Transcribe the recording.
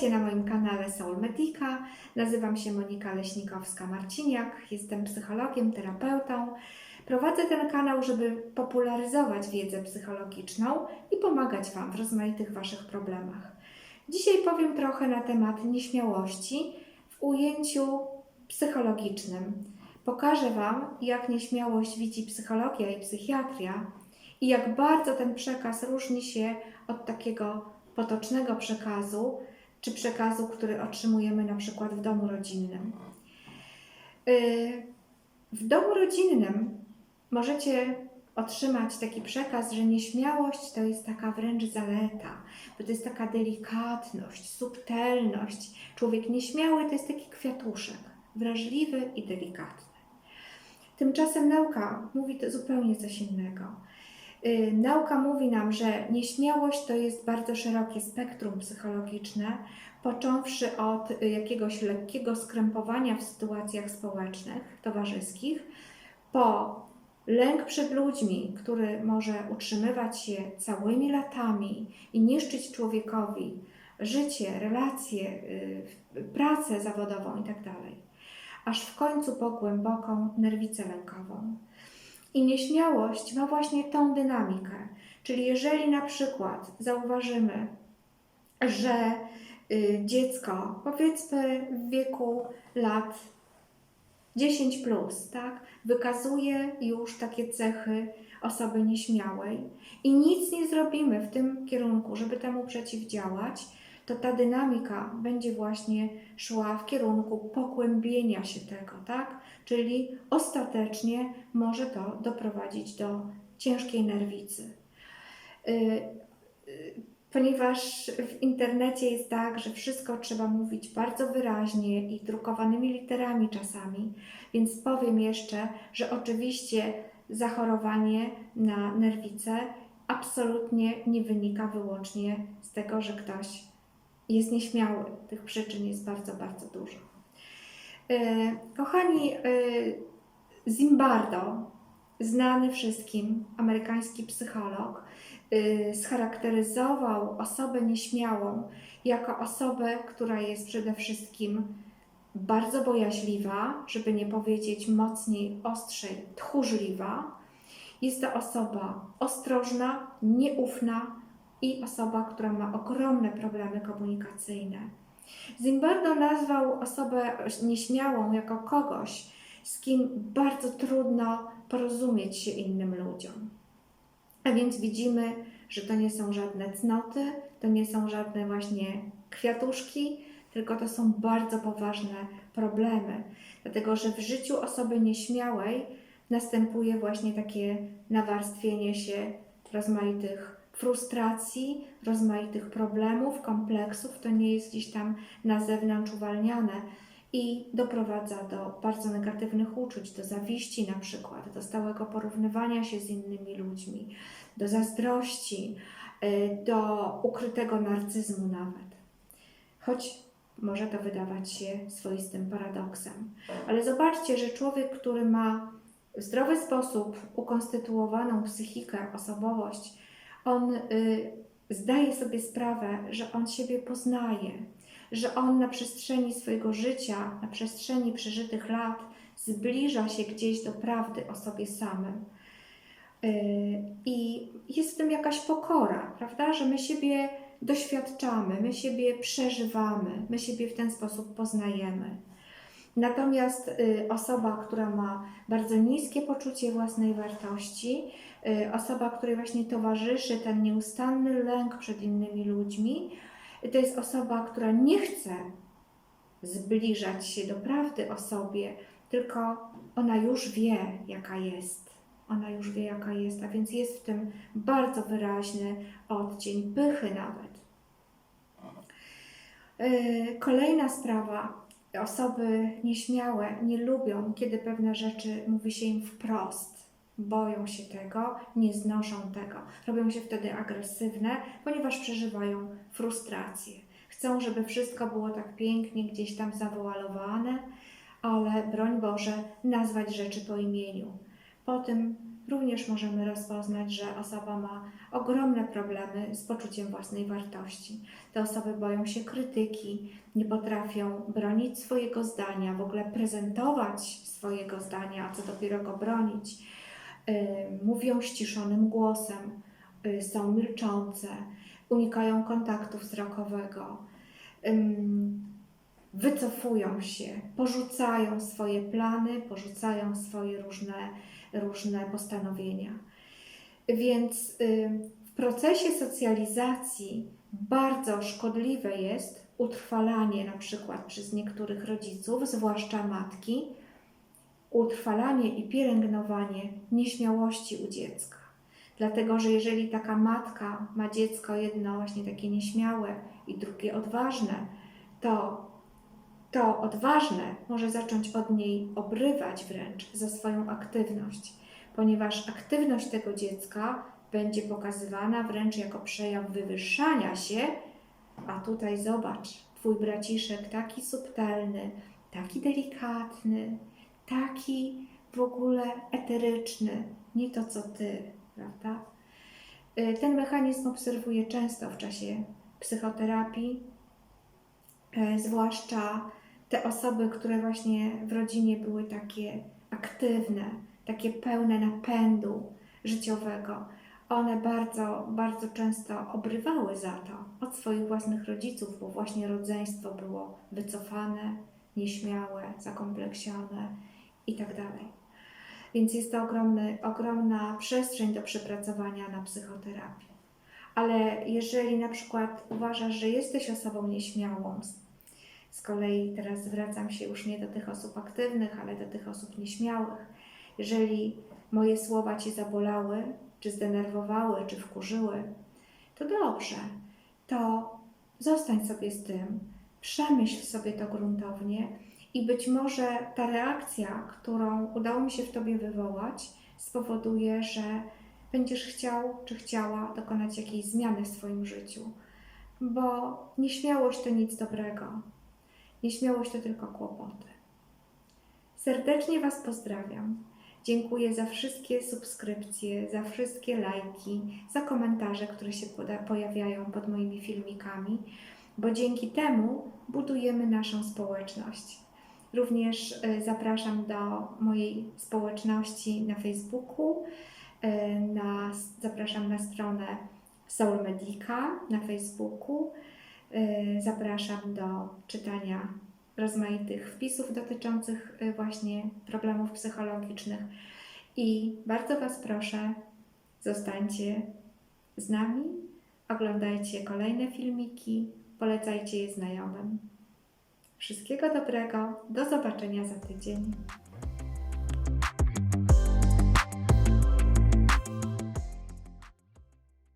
Witajcie na moim kanale Soul Medica. Nazywam się Monika Leśnikowska-Marciniak. Jestem psychologiem, terapeutą. Prowadzę ten kanał, żeby popularyzować wiedzę psychologiczną i pomagać Wam w rozmaitych Waszych problemach. Dzisiaj powiem trochę na temat nieśmiałości w ujęciu psychologicznym. Pokażę Wam, jak nieśmiałość widzi psychologia i psychiatria i jak bardzo ten przekaz różni się od takiego potocznego przekazu, czy przekazu, który otrzymujemy na przykład w domu rodzinnym. Yy, W domu rodzinnym możecie otrzymać taki przekaz, że nieśmiałość to jest taka wręcz zaleta, bo to jest taka delikatność, subtelność. Człowiek nieśmiały to jest taki kwiatuszek, wrażliwy i delikatny. Tymczasem nauka mówi to zupełnie coś innego. Y, Nauka mówi nam, że nieśmiałość to jest bardzo szerokie spektrum psychologiczne, począwszy od jakiegoś lekkiego skrępowania w sytuacjach społecznych, towarzyskich, po lęk przed ludźmi, który może utrzymywać się całymi latami i niszczyć człowiekowi życie, relacje, y, pracę zawodową itd., aż w końcu po głęboką nerwicę lękową. I nieśmiałość ma właśnie tą dynamikę. Czyli jeżeli na przykład zauważymy, że y, dziecko, powiedzmy w wieku lat 10 plus, tak, wykazuje już takie cechy osoby nieśmiałej i nic nie zrobimy w tym kierunku, żeby temu przeciwdziałać, to ta dynamika będzie właśnie szła w kierunku pogłębienia się tego, tak? Czyli ostatecznie może to doprowadzić do ciężkiej nerwicy. Yy, yy, Ponieważ w internecie jest tak, że wszystko trzeba mówić bardzo wyraźnie i drukowanymi literami czasami, więc powiem jeszcze, że oczywiście zachorowanie na nerwicę absolutnie nie wynika wyłącznie z tego, że ktoś jest nieśmiały. Tych przyczyn jest bardzo, bardzo dużo. E, Kochani, e, Zimbardo, znany wszystkim amerykański psycholog, e, scharakteryzował osobę nieśmiałą jako osobę, która jest przede wszystkim bardzo bojaźliwa, żeby nie powiedzieć mocniej, ostrzej, tchórzliwa. Jest to osoba ostrożna, nieufna i osoba, która ma ogromne problemy komunikacyjne. Zimbardo nazwał osobę nieśmiałą jako kogoś, z kim bardzo trudno porozumieć się innym ludziom. A więc widzimy, że to nie są żadne cnoty, to nie są żadne właśnie kwiatuszki, tylko to są bardzo poważne problemy. Dlatego, że w życiu osoby nieśmiałej następuje właśnie takie nawarstwienie się rozmaitych frustracji, rozmaitych problemów, kompleksów, to nie jest gdzieś tam na zewnątrz uwalniane i doprowadza do bardzo negatywnych uczuć, do zawiści na przykład, do stałego porównywania się z innymi ludźmi, do zazdrości, y, do ukrytego narcyzmu nawet. Choć może to wydawać się swoistym paradoksem. Ale zobaczcie, że człowiek, który ma w zdrowy sposób ukonstytuowaną psychikę, osobowość, on y, zdaje sobie sprawę, że on siebie poznaje, że on na przestrzeni swojego życia, na przestrzeni przeżytych lat zbliża się gdzieś do prawdy o sobie samym. Y, I jest w tym jakaś pokora, prawda? Że my siebie doświadczamy, my siebie przeżywamy, my siebie w ten sposób poznajemy. Natomiast y, osoba, która ma bardzo niskie poczucie własnej wartości, y, osoba, której właśnie towarzyszy ten nieustanny lęk przed innymi ludźmi, to jest osoba, która nie chce zbliżać się do prawdy o sobie, tylko ona już wie, jaka jest. Ona już wie, jaka jest, a więc jest w tym bardzo wyraźny odcień pychy nawet. Yy, Kolejna sprawa. Osoby nieśmiałe nie lubią, kiedy pewne rzeczy mówi się im wprost. Boją się tego, nie znoszą tego. Robią się wtedy agresywne, ponieważ przeżywają frustrację. Chcą, żeby wszystko było tak pięknie gdzieś tam zawoalowane, ale broń Boże, nazwać rzeczy po imieniu. Po tym również możemy rozpoznać, że osoba ma ogromne problemy z poczuciem własnej wartości. Te osoby boją się krytyki, nie potrafią bronić swojego zdania, w ogóle prezentować swojego zdania, a co dopiero go bronić. Yy, Mówią ściszonym głosem, yy, są milczące, unikają kontaktu wzrokowego, wycofują się, porzucają swoje plany, porzucają swoje różne, różne postanowienia. Więc ym, w procesie socjalizacji bardzo szkodliwe jest utrwalanie na przykład przez niektórych rodziców, zwłaszcza matki, utrwalanie i pielęgnowanie nieśmiałości u dziecka. Dlatego, że jeżeli taka matka ma dziecko jedno właśnie takie nieśmiałe i drugie odważne, to to odważne może zacząć od niej obrywać wręcz za swoją aktywność, ponieważ aktywność tego dziecka będzie pokazywana wręcz jako przejaw wywyższania się, a tutaj zobacz, twój braciszek taki subtelny, taki delikatny, taki w ogóle eteryczny, nie to co ty, prawda? Y, Ten mechanizm obserwuję często w czasie psychoterapii, e, zwłaszcza te osoby, które właśnie w rodzinie były takie aktywne, takie pełne napędu życiowego. One bardzo, bardzo często obrywały za to od swoich własnych rodziców, bo właśnie rodzeństwo było wycofane, nieśmiałe, zakompleksione i tak. Więc jest to ogromny, ogromna przestrzeń do przepracowania na psychoterapii. Ale jeżeli na przykład uważasz, że jesteś osobą nieśmiałą, z kolei teraz zwracam się już nie do tych osób aktywnych, ale do tych osób nieśmiałych. Jeżeli moje słowa Cię zabolały, czy zdenerwowały, czy wkurzyły, to dobrze, to zostań sobie z tym, przemyśl sobie to gruntownie i być może ta reakcja, którą udało mi się w Tobie wywołać, spowoduje, że będziesz chciał czy chciała dokonać jakiejś zmiany w swoim życiu. Bo nieśmiałość to nic dobrego. Nieśmiałość to tylko kłopoty. Serdecznie Was pozdrawiam. Dziękuję za wszystkie subskrypcje, za wszystkie lajki, za komentarze, które się pojawiają pod moimi filmikami, bo dzięki temu budujemy naszą społeczność. Również e, zapraszam do mojej społeczności na Facebooku. e, Na, zapraszam na stronę Soul Medica na Facebooku. E, Zapraszam do czytania rozmaitych wpisów dotyczących e, właśnie problemów psychologicznych. I bardzo Was proszę, zostańcie z nami, oglądajcie kolejne filmiki, polecajcie je znajomym. Wszystkiego dobrego, do zobaczenia za tydzień.